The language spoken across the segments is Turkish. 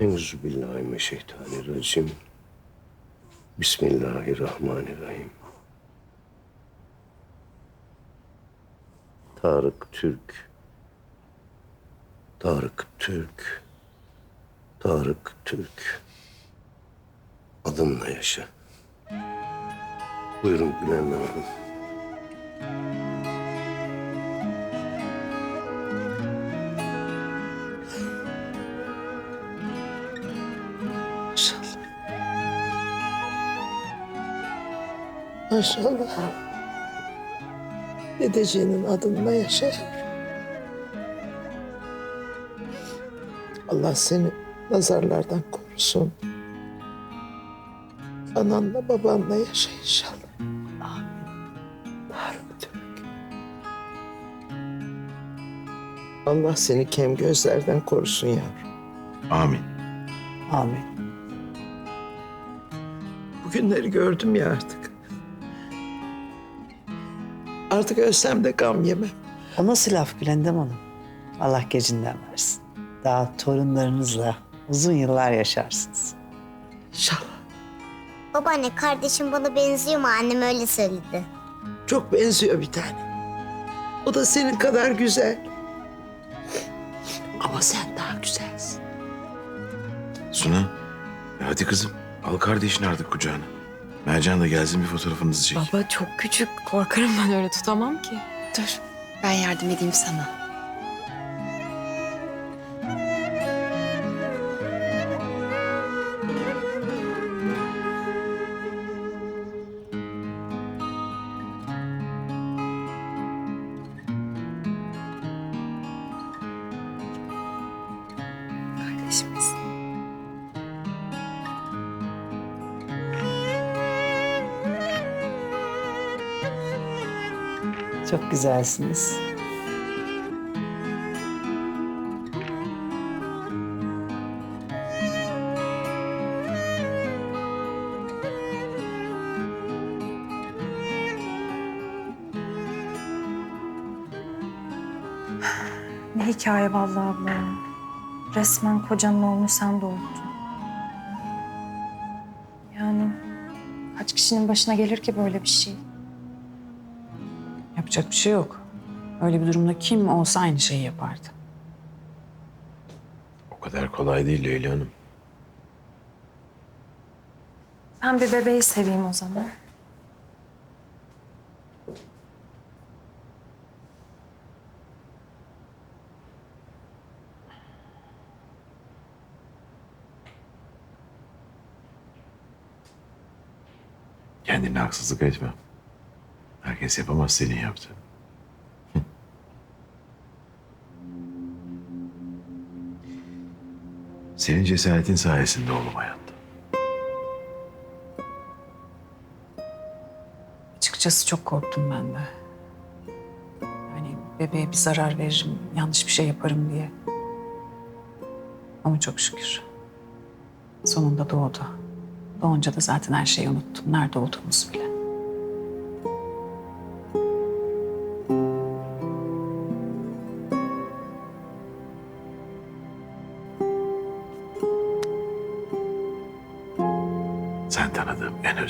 Euzubillahimineşşeytanirracim. Bismillahirrahmanirrahim. Tarık Türk. Tarık Türk. Tarık Türk. Adımla yaşa. Buyurun Gülenler Hanım. Maşallah. Dedeciğinin adında yaşa. Allah seni nazarlardan korusun. Ananla babanla yaşa inşallah. Amin. Tarık Türk. Allah seni kem gözlerden korusun yavrum. Amin. Amin. Bugünleri gördüm ya artık. Artık ölsem de gam yemem. O nasıl laf Gülendam Hanım? Allah gecinden versin. Daha torunlarınızla uzun yıllar yaşarsınız. İnşallah. Babaanne kardeşim bana benziyor mu? Annem öyle söyledi. Çok benziyor bir tane. O da senin kadar güzel. Ama sen daha güzelsin. Suna, e hadi kızım. Al kardeşini artık kucağına. Mercan da gelsin bir fotoğrafınızı çek. Baba çok küçük. Korkarım ben öyle tutamam ki. Dur ben yardım edeyim sana. Çok güzelsiniz. Ne hikaye vallahi abla. Resmen kocanın oğlunu sen doğurdun. Yani kaç kişinin başına gelir ki böyle bir şey? Yapacak bir şey yok. Öyle bir durumda kim olsa aynı şeyi yapardı. O kadar kolay değil Leyla Hanım. Ben bir bebeği seveyim o zaman. Kendine haksızlık etme. Herkes yapamaz senin yaptığını. Hı. Senin cesaretin sayesinde oğlum hayatta. Açıkçası çok korktum ben de. Hani bebeğe bir zarar veririm, yanlış bir şey yaparım diye. Ama çok şükür. Sonunda doğdu. Doğunca da zaten her şeyi unuttum. Nerede olduğumuzu bile.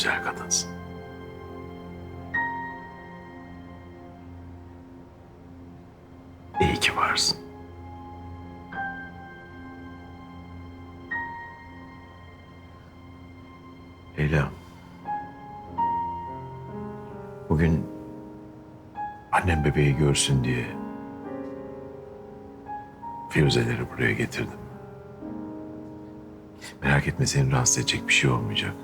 Özel kadınsın. İyi ki varsın. Leyla. Bugün annem bebeği görsün diye Firuzeleri buraya getirdim. Merak etme seni rahatsız edecek bir şey olmayacak.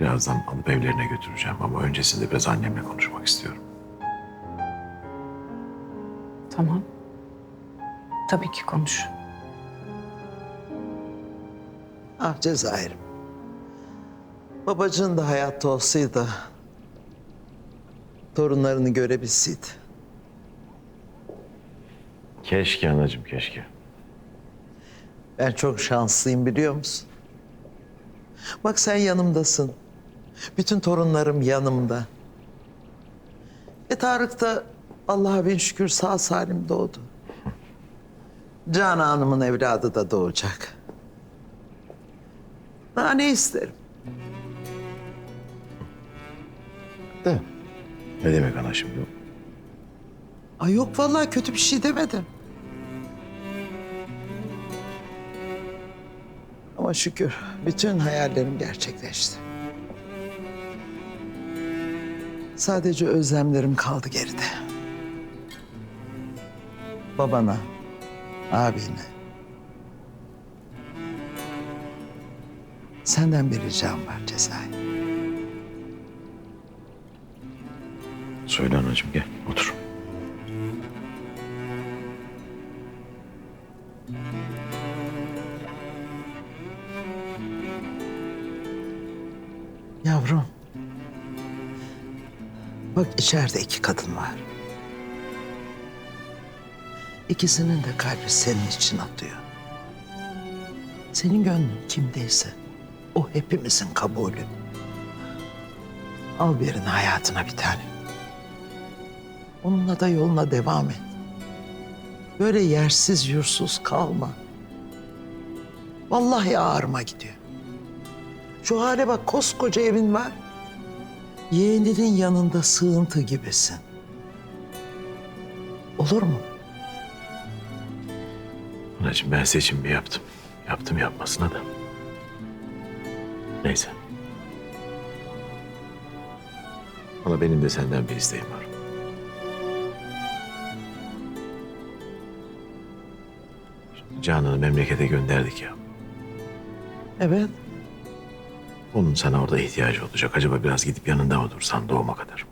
Birazdan alıp evlerine götüreceğim ama öncesinde biraz annemle konuşmak istiyorum. Tamam. Tabii ki konuş. Ah Cezayir'im. Babacığın da hayatta olsaydı... ...torunlarını görebilseydi. Keşke anacığım keşke. Ben çok şanslıyım biliyor musun? Bak sen yanımdasın. Bütün torunlarım yanımda. E Tarık da Allah'a bin şükür sağ salim doğdu. Canan Hanım'ın evladı da doğacak. Daha ne isterim? De. Ne demek ana şimdi? Ay yok vallahi kötü bir şey demedim. Ama şükür bütün hayallerim gerçekleşti. Sadece özlemlerim kaldı geride. Babana, abine. Senden bir ricam var Cezayir. Söyle anacığım gel otur. Yavrum. Bak içeride iki kadın var. İkisinin de kalbi senin için atıyor. Senin gönlün kimdeyse o hepimizin kabulü. Al birini hayatına bir tane. Onunla da yoluna devam et. Böyle yersiz yursuz kalma. Vallahi ağrıma gidiyor. Şu hale bak koskoca evin var. Yeğeninin yanında sığıntı gibisin. Olur mu? Anacığım ben seçimimi yaptım. Yaptım yapmasına da. Neyse. Ama benim de senden bir isteğim var. Canan'ı memlekete gönderdik ya. Evet. Onun sana orada ihtiyacı olacak. Acaba biraz gidip yanında mı dursan doğuma kadar?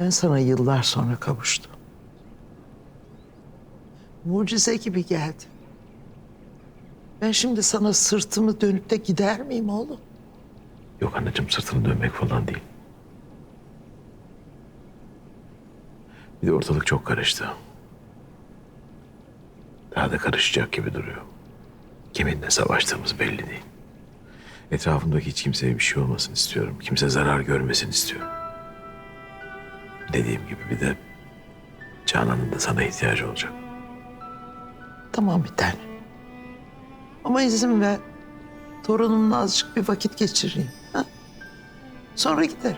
Ben sana yıllar sonra kavuştum. Mucize gibi geldi. Ben şimdi sana sırtımı dönüp de gider miyim oğlum? Yok anneciğim sırtını dönmek falan değil. Bir de ortalık çok karıştı. Daha da karışacak gibi duruyor. Kiminle savaştığımız belli değil. Etrafımdaki hiç kimseye bir şey olmasın istiyorum. Kimse zarar görmesin istiyorum. Dediğim gibi bir de Canan'ın da sana ihtiyacı olacak. Tamam bir tane. Ama izin ver. Torunumla azıcık bir vakit geçireyim. Ha? Sonra giderim.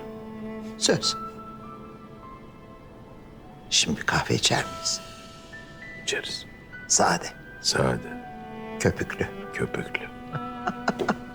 Söz. Şimdi kahve içer miyiz? İçeriz. Sade, Sade, köpüklü. köpüklü.